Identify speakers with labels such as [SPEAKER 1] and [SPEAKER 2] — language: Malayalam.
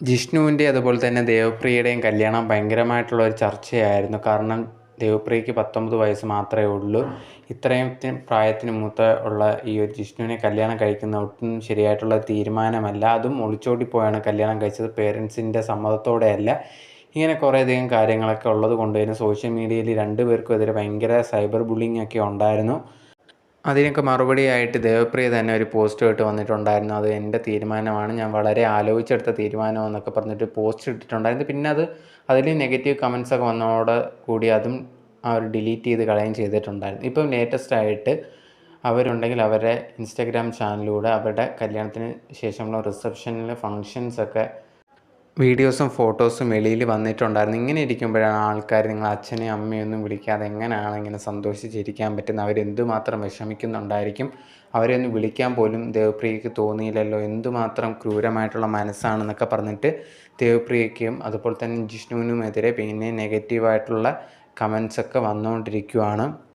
[SPEAKER 1] ജിഷ്ണുവിന്റെ അതുപോലെ തന്നെ ദേവപ്രിയയുടെയും കല്യാണം ഭയങ്കരമായിട്ടുള്ള ഒരു ചർച്ചയായിരുന്നു. കാരണം ദേവപ്രിയയ്ക്ക് പത്തൊമ്പത് വയസ്സ് മാത്രമേ ഉള്ളൂ. ഇത്രയും പ്രായത്തിന് മൂത്ത ഉള്ള ഈ ഒരു ജിഷ്ണുവിനെ കല്യാണം കഴിക്കുന്ന ഒട്ടും ശരിയായിട്ടുള്ള തീരുമാനമല്ല. അതും ഒളിച്ചോടി കല്യാണം കഴിച്ചത്. പേരൻസിന്റെ സമ്മതത്തോടെയല്ല. ഇങ്ങനെ കുറേയധികം കാര്യങ്ങളൊക്കെ ഉള്ളത് കൊണ്ട് തന്നെ സോഷ്യൽ മീഡിയയിൽ രണ്ടുപേർക്കും എതിരെ ഭയങ്കര സൈബർ ബുള്ളിങ് ഒക്കെ ഉണ്ടായിരുന്നു. അതിനൊക്കെ മറുപടിയായിട്ട് ദേവപ്രിയ തന്നെ ഒരു പോസ്റ്റ് ഇട്ട് വന്നിട്ടുണ്ടായിരുന്നു. അത് എന്റെ തീരുമാനമാണ്. ഞാൻ വളരെ ആലോചിച്ചെടുത്ത തീരുമാനമെന്നൊക്കെ പറഞ്ഞിട്ട് പോസ്റ്റ് ഇട്ടിട്ടുണ്ടായിരുന്നു. പിന്നെ അത് അതിൽ നെഗറ്റീവ് കമൻസ് ഒക്കെ വന്നതോടെ കൂടി അതും അവർ ഡിലീറ്റ് ചെയ്ത് കളയുകയും ചെയ്തിട്ടുണ്ടായിരുന്നു. ഇപ്പം ലേറ്റസ്റ്റ് ആയിട്ട് അവരുണ്ടെങ്കിൽ അവരുടെ ഇൻസ്റ്റാഗ്രാം ചാനലിലൂടെ അവരുടെ കല്യാണത്തിന് ശേഷമുള്ള റിസപ്ഷനിലെ ഫങ്ഷൻസൊക്കെ വീഡിയോസും ഫോട്ടോസും വെളിയിൽ വന്നിട്ടുണ്ടായിരുന്നു. ഇങ്ങനെ ഇരിക്കുമ്പോഴാണ് ആൾക്കാർ നിങ്ങൾ അച്ഛനെ അമ്മയൊന്നും വിളിക്കാതെ എങ്ങനെയാണ് ഇങ്ങനെ സന്തോഷിച്ചിരിക്കാൻ പറ്റുന്നത്? അവരെന്തുമാത്രം വിഷമിക്കുന്നുണ്ടായിരിക്കും? അവരെ ഒന്ന് വിളിക്കാൻ പോലും ദേവപ്രിയയ്ക്ക് തോന്നിയില്ലല്ലോ. എന്തുമാത്രം ക്രൂരമായിട്ടുള്ള മനസ്സാണെന്നൊക്കെ പറഞ്ഞിട്ട് ദേവപ്രിയയ്ക്കും അതുപോലെ തന്നെ ജിഷ്ണുവിനുമെതിരെ പിന്നെ നെഗറ്റീവായിട്ടുള്ള കമൻസൊക്കെ വന്നുകൊണ്ടിരിക്കുകയാണ്